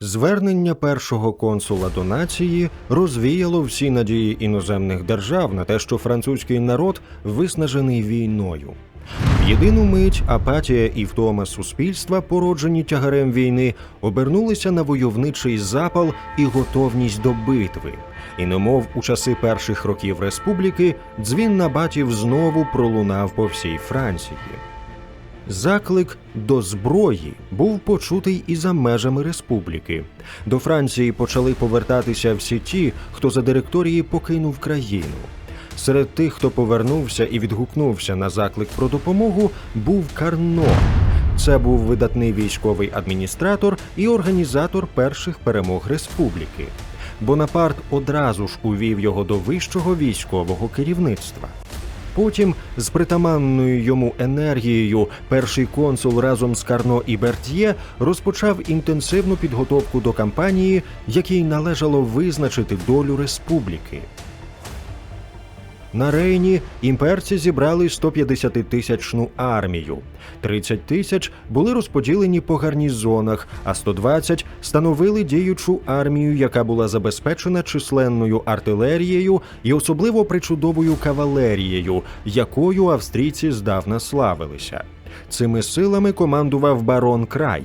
Звернення першого консула до нації розвіяло всі надії іноземних держав на те, що французький народ виснажений війною. Єдину мить апатія і втома суспільства, породжені тягарем війни, обернулися на войовничий запал і готовність до битви. І немов у часи перших років республіки, дзвін набатів знову пролунав по всій Франції. Заклик до зброї був почутий і за межами республіки. До Франції почали повертатися всі ті, хто за директорії покинув країну. Серед тих, хто повернувся і відгукнувся на заклик про допомогу, був Карно. Це був видатний військовий адміністратор і організатор перших перемог республіки. Бонапарт одразу ж увів його до вищого військового керівництва. Потім, з притаманною йому енергією, перший консул разом з Карно і Бертьє розпочав інтенсивну підготовку до кампанії, якій належало визначити долю республіки. На Рейні імперці зібрали 150-тисячну армію. 30 тисяч були розподілені по гарнізонах, а 120 становили діючу армію, яка була забезпечена численною артилерією і особливо причудовою кавалерією, якою австрійці здавна славилися. Цими силами командував барон Край.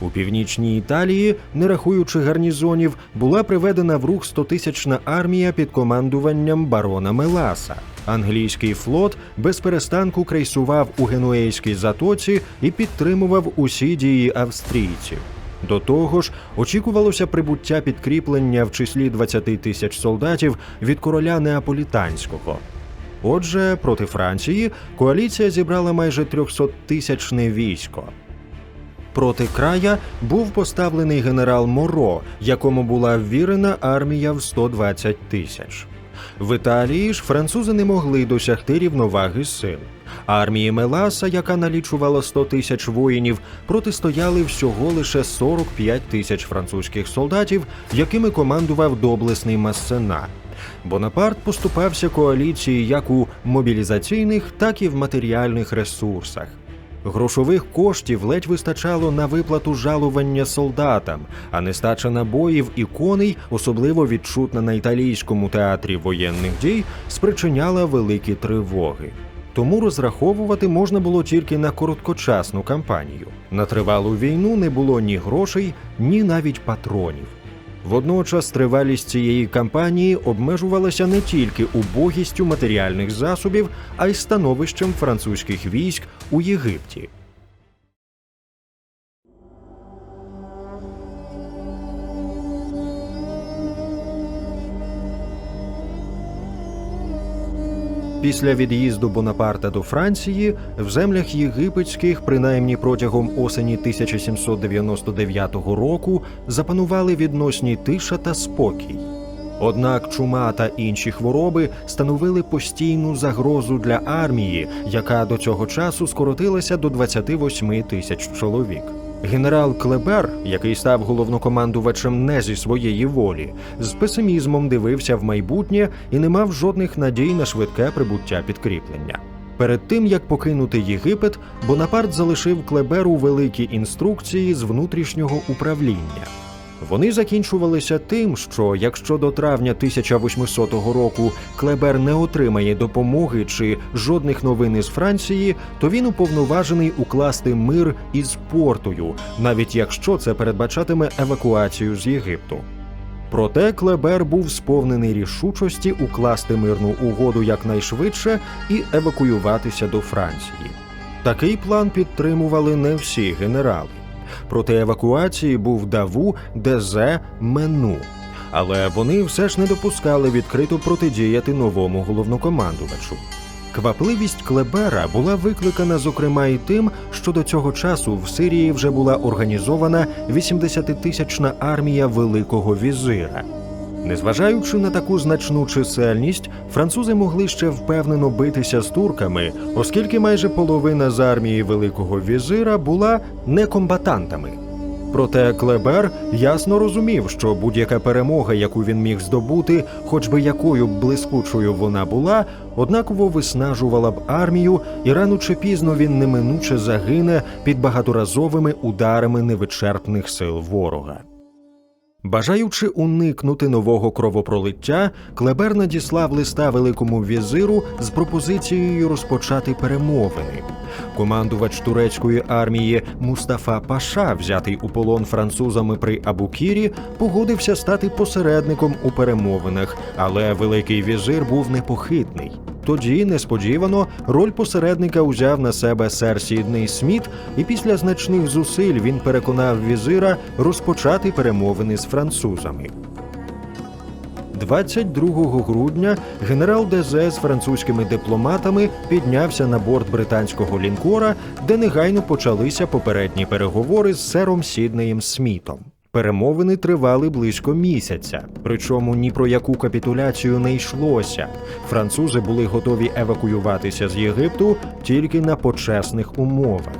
У північній Італії, не рахуючи гарнізонів, була приведена в рух 100-тисячна армія під командуванням барона Меласа. Англійський флот без перестанку крейсував у Генуейській затоці і підтримував усі дії австрійців. До того ж, очікувалося прибуття підкріплення в числі 20 тисяч солдатів від короля Неаполітанського. Отже, проти Франції коаліція зібрала майже 300-тисячне військо. Проти края був поставлений генерал Моро, якому була ввірена армія в 120 тисяч. В Італії ж французи не могли досягти рівноваги сил. Армії Меласа, яка налічувала 100 тисяч воїнів, протистояли всього лише 45 тисяч французьких солдатів, якими командував доблесний Массена. Бонапарт поступався коаліції як у мобілізаційних, так і в матеріальних ресурсах. Грошових коштів ледь вистачало на виплату жалування солдатам, а нестача набоїв і коней, особливо відчутна на італійському театрі воєнних дій, спричиняла великі тривоги. Тому розраховувати можна було тільки на короткочасну кампанію. На тривалу війну не було ні грошей, ні навіть патронів. Водночас тривалість цієї кампанії обмежувалася не тільки убогістю матеріальних засобів, а й становищем французьких військ у Єгипті. Після від'їзду Бонапарта до Франції в землях єгипетських, принаймні протягом осені 1799 року, запанували відносні тиша та спокій. Однак чума та інші хвороби становили постійну загрозу для армії, яка до цього часу скоротилася до 28 тисяч чоловік. Генерал Клебер, який став головнокомандувачем не зі своєї волі, з песимізмом дивився в майбутнє і не мав жодних надій на швидке прибуття підкріплення. Перед тим як покинути Єгипет, Бонапарт залишив Клеберу великі інструкції з внутрішнього управління. Вони закінчувалися тим, що якщо до травня 1800 року Клебер не отримає допомоги чи жодних новин із Франції, то він уповноважений укласти мир із портою, навіть якщо це передбачатиме евакуацію з Єгипту. Проте Клебер був сповнений рішучості укласти мирну угоду якнайшвидше і евакуюватися до Франції. Такий план підтримували не всі генерали. Проти евакуації був Даву, Дезе, Мену. Але вони все ж не допускали відкрито протидіяти новому головнокомандувачу. Квапливість Клебера була викликана, зокрема, і тим, що до цього часу в Сирії вже була організована 80-тисячна армія Великого візира. Незважаючи на таку значну чисельність, французи могли ще впевнено битися з турками, оскільки майже половина з армії Великого візира була некомбатантами. Проте Клебер ясно розумів, що будь-яка перемога, яку він міг здобути, хоч би якою б блискучою вона була, однаково виснажувала б армію, і рано чи пізно він неминуче загине під багаторазовими ударами невичерпних сил ворога. Бажаючи уникнути нового кровопролиття, Клебер надіслав листа великому візиру з пропозицією розпочати перемовини. Командувач турецької армії Мустафа Паша, взятий у полон французами при Абукірі, погодився стати посередником у перемовинах, але великий візир був непохитний. Тоді несподівано роль посередника узяв на себе сер Сідней Сміт, і після значних зусиль він переконав візира розпочати перемовини з французами. 22 грудня генерал Дезе з французькими дипломатами піднявся на борт британського лінкора, де негайно почалися попередні переговори з сером Сіднеєм Смітом. Перемовини тривали близько місяця, причому ні про яку капітуляцію не йшлося. Французи були готові евакуюватися з Єгипту тільки на почесних умовах.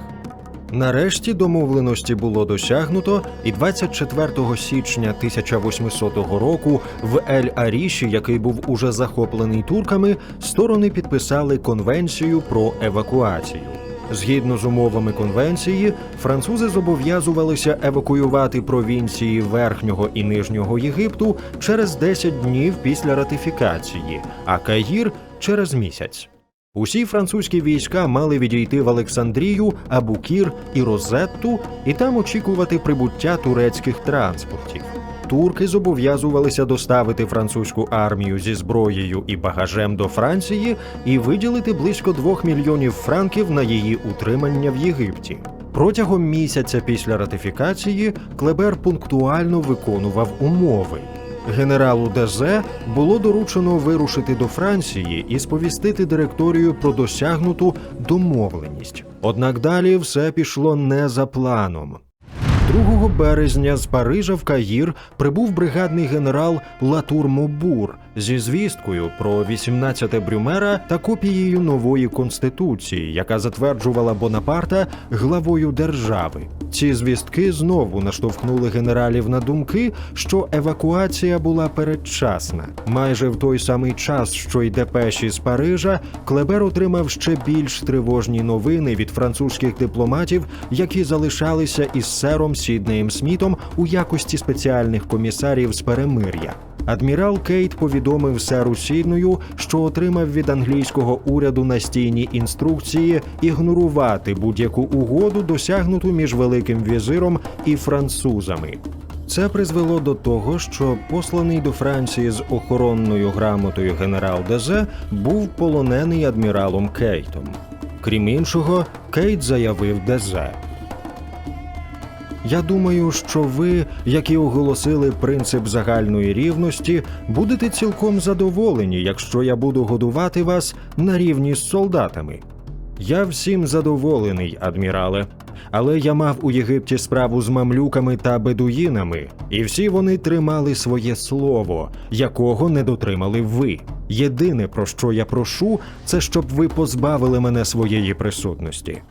Нарешті домовленості було досягнуто, і 24 січня 1800 року в Ель-Аріші, який був уже захоплений турками, сторони підписали конвенцію про евакуацію. Згідно з умовами конвенції, французи зобов'язувалися евакуювати провінції Верхнього і Нижнього Єгипту через 10 днів після ратифікації, а Каїр через місяць. Усі французькі війська мали відійти в Олександрію, Абукір і Розетту і там очікувати прибуття турецьких транспортів. Турки зобов'язувалися доставити французьку армію зі зброєю і багажем до Франції і виділити близько двох мільйонів франків на її утримання в Єгипті. Протягом місяця після ратифікації Клебер пунктуально виконував умови. Генералу Дезе було доручено вирушити до Франції і сповістити директорію про досягнуту домовленість. Однак далі все пішло не за планом. 2 березня з Парижа в Каїр прибув бригадний генерал Латур Мобур зі звісткою про 18 Брюмера та копією нової конституції, яка затверджувала Бонапарта главою держави. Ці звістки знову наштовхнули генералів на думки, що евакуація була передчасна. Майже в той самий час, що й депеші з Парижа, Клебер отримав ще більш тривожні новини від французьких дипломатів, які залишалися із сером Сіднеєм Смітом у якості спеціальних комісарів з перемир'я. Адмірал Кейт повідомив серу Сідною, що отримав від англійського уряду настійні інструкції ігнорувати будь-яку угоду, досягнуту між великим візиром і французами. Це призвело до того, що посланий до Франції з охоронною грамотою генерал Дезе був полонений адміралом Кейтом. Крім іншого, Кейт заявив Дезе. Я думаю, що ви, які оголосили принцип загальної рівності, будете цілком задоволені, якщо я буду годувати вас на рівні з солдатами. Я всім задоволений, адмірале. Але я мав у Єгипті справу з мамлюками та бедуїнами, і всі вони тримали своє слово, якого не дотримали ви. Єдине, про що я прошу, це щоб ви позбавили мене своєї присутності.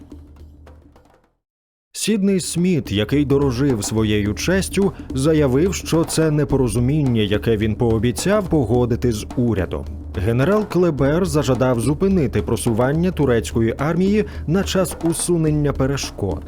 Сідний Сміт, який дорожив своєю честю, заявив, що це непорозуміння, яке він пообіцяв погодити з урядом. Генерал Клебер зажадав зупинити просування турецької армії на час усунення перешкод.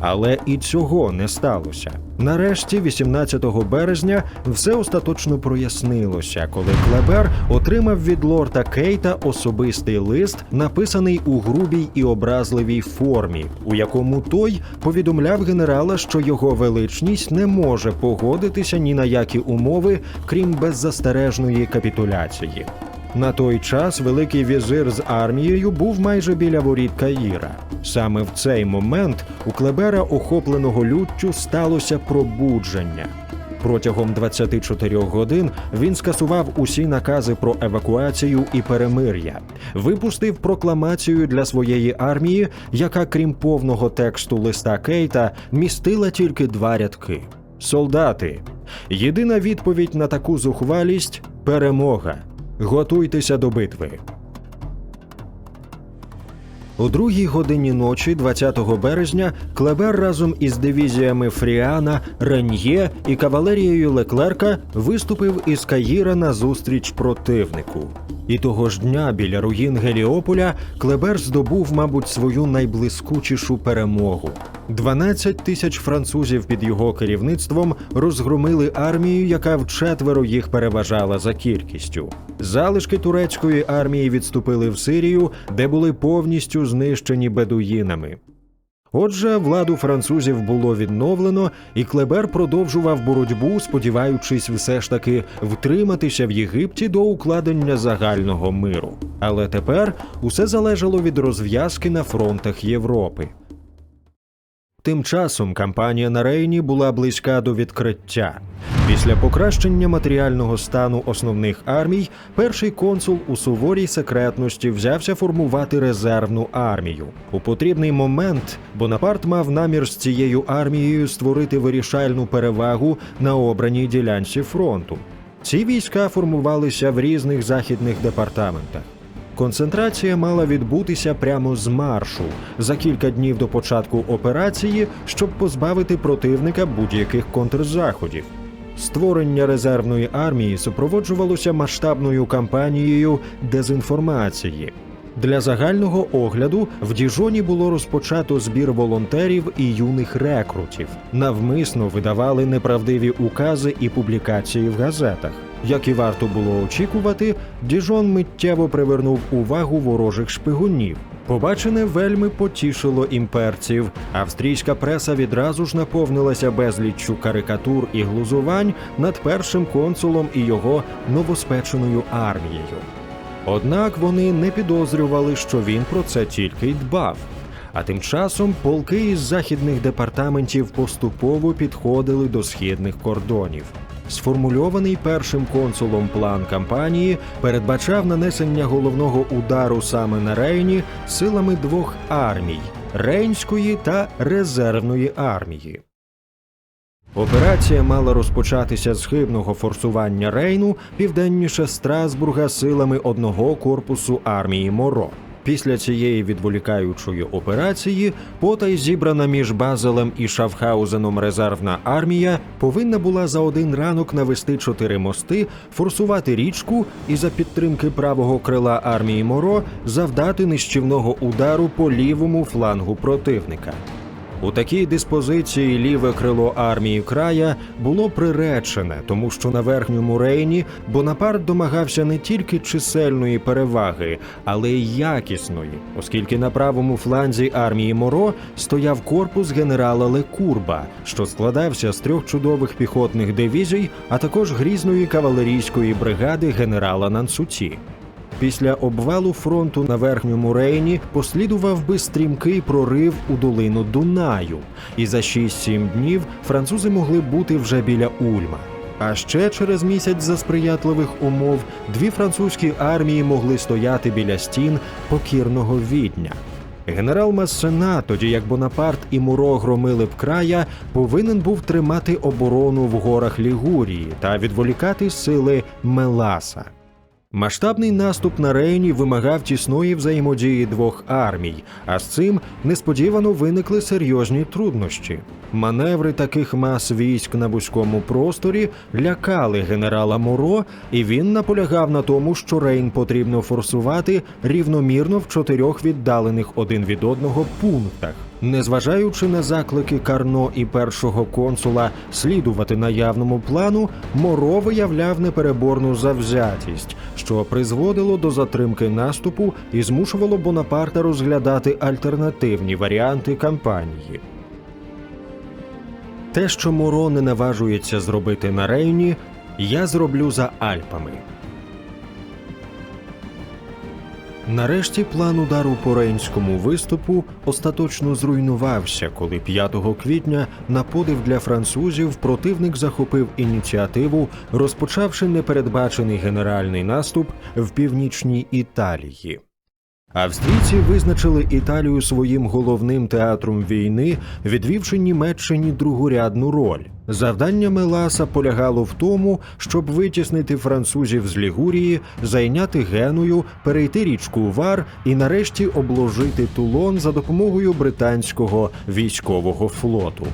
Але і цього не сталося. Нарешті, 18 березня, все остаточно прояснилося, коли Клебер отримав від лорда Кейта особистий лист, написаний у грубій і образливій формі, у якому той повідомляв генерала, що його величність не може погодитися ні на які умови, крім беззастережної капітуляції. На той час великий візир з армією був майже біля воріт Каїра. Саме в цей момент у Клебера, охопленого люттю, сталося пробудження. Протягом 24 годин він скасував усі накази про евакуацію і перемир'я, випустив прокламацію для своєї армії, яка, крім повного тексту листа Кейта, містила тільки два рядки: Солдати. Єдина відповідь на таку зухвалість перемога. Готуйтеся до битви. У другій годині ночі, 20 березня, Клебер разом із дивізіями Фріана, Рен'є і кавалерією Леклерка виступив із Каїра на зустріч противнику. І того ж дня біля руїн Геліополя Клебер здобув, мабуть, свою найблискучішу перемогу. 12 тисяч французів під його керівництвом розгромили армію, яка вчетверо їх переважала за кількістю. Залишки турецької армії відступили в Сирію, де були повністю знищені бедуїнами. Отже, владу французів було відновлено, і Клебер продовжував боротьбу, сподіваючись все ж таки втриматися в Єгипті до укладення загального миру. Але тепер усе залежало від розв'язки на фронтах Європи. Тим часом кампанія на Рейні була близька до відкриття. Після покращення матеріального стану основних армій, перший консул у суворій секретності взявся формувати резервну армію. У потрібний момент Бонапарт мав намір з цією армією створити вирішальну перевагу на обраній ділянці фронту. Ці війська формувалися в різних західних департаментах. Концентрація мала відбутися прямо з маршу за кілька днів до початку операції, щоб позбавити противника будь-яких контрзаходів. Створення резервної армії супроводжувалося масштабною кампанією дезінформації. Для загального огляду в Діжоні було розпочато збір волонтерів і юних рекрутів. Навмисно видавали неправдиві укази і публікації в газетах. Як і варто було очікувати, Діжон миттєво привернув увагу ворожих шпигунів. Побачене вельми потішило імперців. Австрійська преса відразу ж наповнилася безліччю карикатур і глузувань над першим консулом і його новоспеченою армією. Однак вони не підозрювали, що він про це тільки й дбав. А тим часом полки із західних департаментів поступово підходили до східних кордонів. Сформульований першим консулом план кампанії передбачав нанесення головного удару саме на Рейні силами двох армій Рейнської та резервної армії. Операція мала розпочатися з хибного форсування Рейну південніше Страсбурга силами одного корпусу армії Моро. Після цієї відволікаючої операції потай зібрана між Базелем і Шафхаузеном резервна армія повинна була за один ранок навести чотири мости, форсувати річку і за підтримки правого крила армії Моро завдати нищівного удару по лівому флангу противника. У такій диспозиції ліве крило армії края було приречене, тому що на верхньому рейні Бонапарт домагався не тільки чисельної переваги, але й якісної, оскільки на правому фланзі армії Моро стояв корпус генерала Лекурба, що складався з трьох чудових піхотних дивізій, а також грізної кавалерійської бригади генерала Нансуці. Після обвалу фронту на верхньому рейні послідував би стрімкий прорив у долину Дунаю, і за 6-7 днів французи могли бути вже біля Ульма. А ще через місяць за сприятливих умов дві французькі армії могли стояти біля стін покірного відня. Генерал Массена, тоді як Бонапарт і Муро громили б края, повинен був тримати оборону в горах Лігурії та відволікати сили Меласа. Масштабний наступ на Рейні вимагав тісної взаємодії двох армій, а з цим несподівано виникли серйозні труднощі. Маневри таких мас військ на вузькому просторі лякали генерала Моро, і він наполягав на тому, що Рейн потрібно форсувати рівномірно в чотирьох віддалених один від одного пунктах. Незважаючи на заклики Карно і першого консула слідувати наявному плану, Моро виявляв непереборну завзятість, що призводило до затримки наступу і змушувало Бонапарта розглядати альтернативні варіанти кампанії. Те, що Моро не наважується зробити на Рейні, я зроблю за Альпами. Нарешті план удару по рейнському виступу остаточно зруйнувався, коли 5 квітня на подив для французів противник захопив ініціативу, розпочавши непередбачений генеральний наступ в північній Італії. Австрійці визначили Італію своїм головним театром війни, відвівши Німеччині другорядну роль. Завдання Меласа полягало в тому, щоб витіснити французів з Лігурії, зайняти Геную, перейти річку Вар і нарешті обложити Тулон за допомогою британського військового флоту.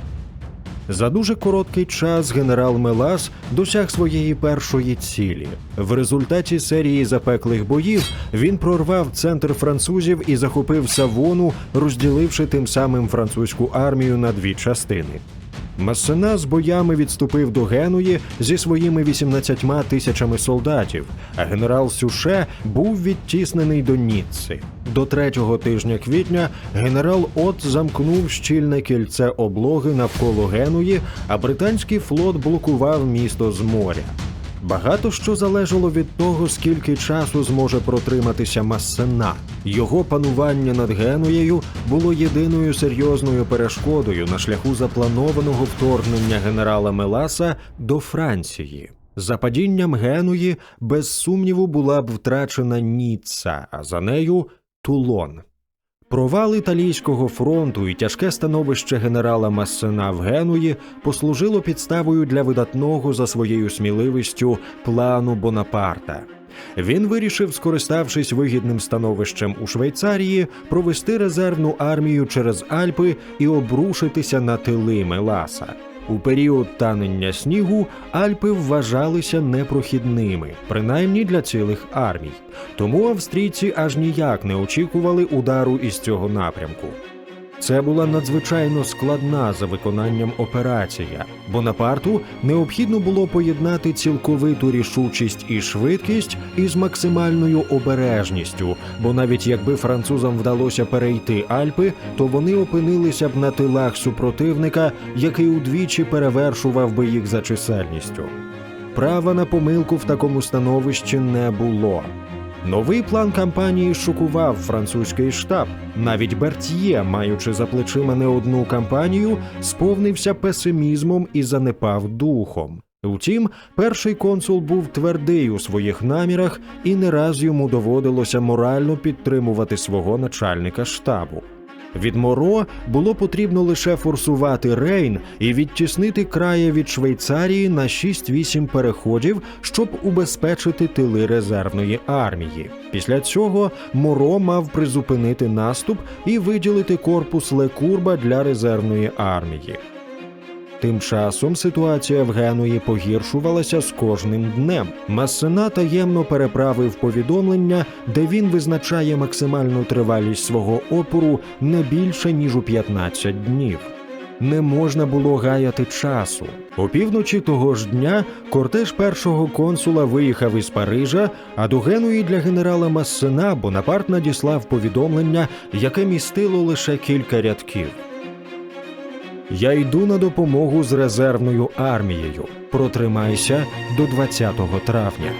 За дуже короткий час генерал Мелас досяг своєї першої цілі. В результаті серії запеклих боїв він прорвав центр французів і захопив Савону, розділивши тим самим французьку армію на дві частини. Массена з боями відступив до Генуї зі своїми 18 тисячами солдатів, а генерал Сюше був відтіснений до Ніцци. До третього тижня квітня генерал От замкнув щільне кільце облоги навколо Генуї, а британський флот блокував місто з моря. Багато що залежало від того, скільки часу зможе протриматися Массена. Його панування над Генуєю було єдиною серйозною перешкодою на шляху запланованого вторгнення генерала Меласа до Франції. За падінням Генуї, без сумніву, була б втрачена Ніцца, а за нею Тулон. Провал італійського фронту і тяжке становище генерала Массена в Генуї послужило підставою для видатного за своєю сміливістю плану Бонапарта. Він вирішив, скориставшись вигідним становищем у Швейцарії, провести резервну армію через Альпи і обрушитися на тили Меласа. У період танення снігу Альпи вважалися непрохідними, принаймні для цілих армій. Тому австрійці аж ніяк не очікували удару із цього напрямку. Це була надзвичайно складна за виконанням операція. Бонапарту необхідно було поєднати цілковиту рішучість і швидкість із максимальною обережністю, бо навіть якби французам вдалося перейти Альпи, то вони опинилися б на тилах супротивника, який удвічі перевершував би їх за чисельністю. Права на помилку в такому становищі не було. Новий план кампанії шокував французький штаб. Навіть Бертьє, маючи за плечима не одну кампанію, сповнився песимізмом і занепав духом. Втім, перший консул був твердий у своїх намірах, і не раз йому доводилося морально підтримувати свого начальника штабу. Від Моро було потрібно лише форсувати Рейн і відтіснити края від Швейцарії на 6-8 переходів, щоб убезпечити тили резервної армії. Після цього Моро мав призупинити наступ і виділити корпус Лекурба для резервної армії. Тим часом ситуація в Генуї погіршувалася з кожним днем. Массена таємно переправив повідомлення, де він визначає максимальну тривалість свого опору не більше ніж у 15 днів. Не можна було гаяти часу. Опівночі того ж дня кортеж першого консула виїхав із Парижа, а до Генуї для генерала Массена Бонапарт надіслав повідомлення, яке містило лише кілька рядків. Я йду на допомогу з резервною армією. Протримайся до 20 травня.